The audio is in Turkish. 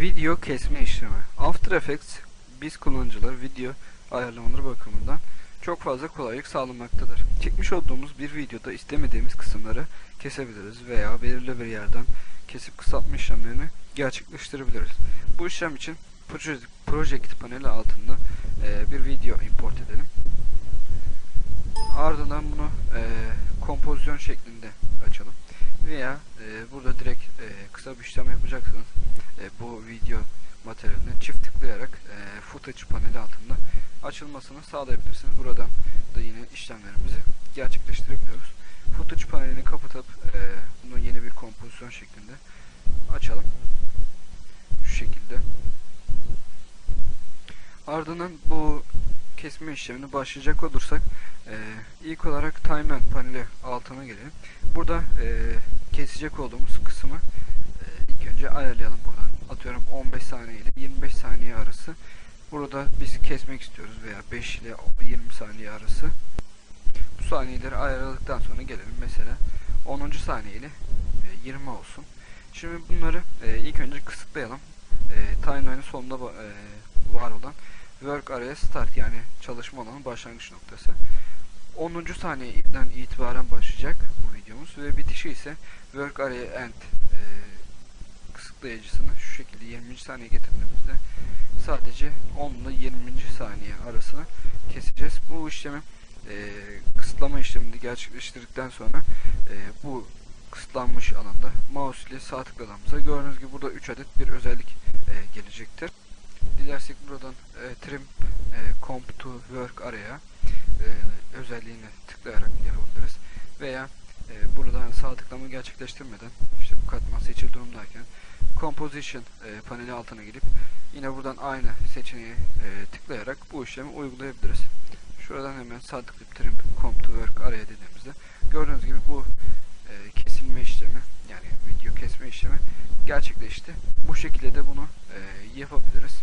Video kesme işlemi. After Effects biz kullanıcılar video ayarlamaları bakımından çok fazla kolaylık sağlamaktadır. Çekmiş olduğumuz bir videoda istemediğimiz kısımları kesebiliriz veya belirli bir yerden kesip kısaltma işlemlerini gerçekleştirebiliriz. Bu işlem için Project, paneli altında e, bir video import edelim. Ardından bunu e, kompozisyon şeklinde açalım. Veya e, burada direkt e, kısa bir işlem yapacaksınız. E, bu video materyalini çift tıklayarak e, footage paneli altında açılmasını sağlayabilirsiniz. Buradan da yine işlemlerimizi gerçekleştirebiliyoruz. Footage panelini kapatıp e, bunu yeni bir kompozisyon şeklinde açalım. Şu şekilde. Ardından bu kesme işlemini başlayacak olursak e, ilk olarak timeline paneli altına gelelim. Burada e, kesecek olduğumuz kısmı önce ayarlayalım buradan. Atıyorum 15 saniye ile 25 saniye arası. Burada biz kesmek istiyoruz veya 5 ile 20 saniye arası. Bu saniyeleri ayarladıktan sonra gelelim mesela 10. saniye ile e, 20 olsun. Şimdi bunları e, ilk önce kısıtlayalım. E, timeline'ın sonunda e, var olan work area start yani çalışma alanı başlangıç noktası. 10. saniyeden itibaren başlayacak bu videomuz ve bitişi ise work area end e, kısıtlayıcısını şu şekilde 20. saniye getirdiğimizde sadece 10 ile 20. saniye arasını keseceğiz. Bu işlemi e, kısıtlama işlemini gerçekleştirdikten sonra e, bu kısıtlanmış alanda mouse ile sağ tıkladığımızda gördüğünüz gibi burada 3 adet bir özellik e, gelecektir. Dilersek buradan e, trim e, comp to work area e, özelliğine tıklayarak yapabiliriz. Veya e, buradan sağ tıklama gerçekleştirmeden seçili durumdayken composition e, paneli altına gelip yine buradan aynı seçeneği e, tıklayarak bu işlemi uygulayabiliriz. Şuradan hemen sağ tıklayıp trim comp to work area dediğimizde gördüğünüz gibi bu e, kesilme işlemi yani video kesme işlemi gerçekleşti. Bu şekilde de bunu e, yapabiliriz.